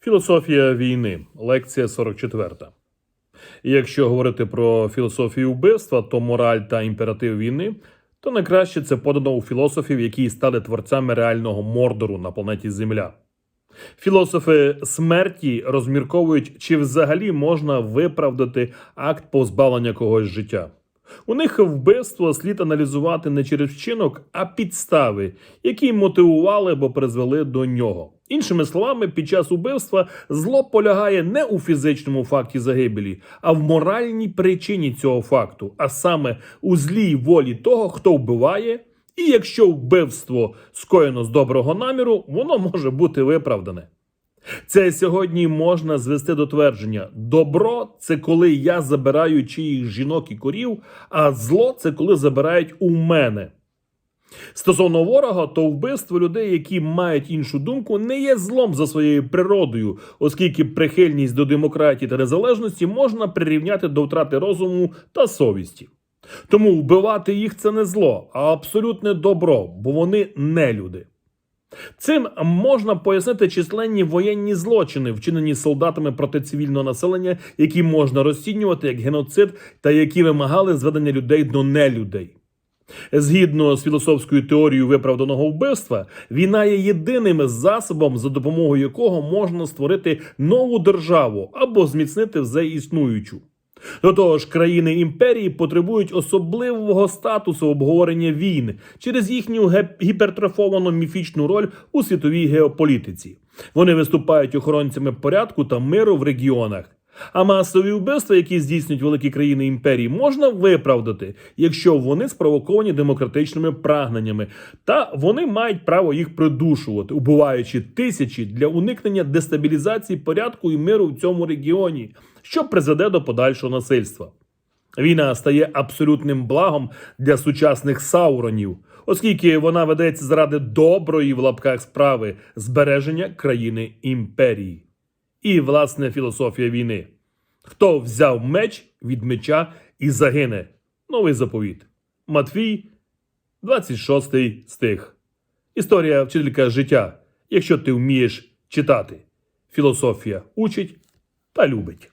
Філософія війни, лекція 44. І якщо говорити про філософію вбивства, то мораль та імператив війни, то найкраще це подано у філософів, які стали творцями реального мордору на планеті Земля. Філософи смерті розмірковують, чи взагалі можна виправдати акт позбавлення когось життя. У них вбивство слід аналізувати не через вчинок, а підстави, які мотивували або призвели до нього. Іншими словами, під час убивства зло полягає не у фізичному факті загибелі, а в моральній причині цього факту, а саме у злій волі того, хто вбиває. І якщо вбивство скоєно з доброго наміру, воно може бути виправдане. Це сьогодні можна звести до твердження: добро це коли я забираю чиїх жінок і корів, а зло це коли забирають у мене. Стосовно ворога, то вбивство людей, які мають іншу думку, не є злом за своєю природою, оскільки прихильність до демократії та незалежності можна прирівняти до втрати розуму та совісті. Тому вбивати їх це не зло, а абсолютне добро, бо вони не люди. Цим можна пояснити численні воєнні злочини, вчинені солдатами проти цивільного населення, які можна розцінювати як геноцид та які вимагали зведення людей до нелюдей. Згідно з філософською теорією виправданого вбивства, війна є єдиним засобом, за допомогою якого можна створити нову державу або зміцнити вже існуючу. До того ж, країни імперії потребують особливого статусу обговорення війн через їхню гіпертрофовану міфічну роль у світовій геополітиці. Вони виступають охоронцями порядку та миру в регіонах. А масові вбивства, які здійснюють великі країни імперії, можна виправдати, якщо вони спровоковані демократичними прагненнями, та вони мають право їх придушувати, убиваючи тисячі для уникнення дестабілізації порядку і миру в цьому регіоні, що призведе до подальшого насильства. Війна стає абсолютним благом для сучасних сауронів, оскільки вона ведеться заради доброї в лапках справи збереження країни імперії. І власне філософія війни. Хто взяв меч від меча і загине? Новий заповіт. Матвій, 26 стих. Історія вчителька життя, якщо ти вмієш читати. Філософія учить та любить.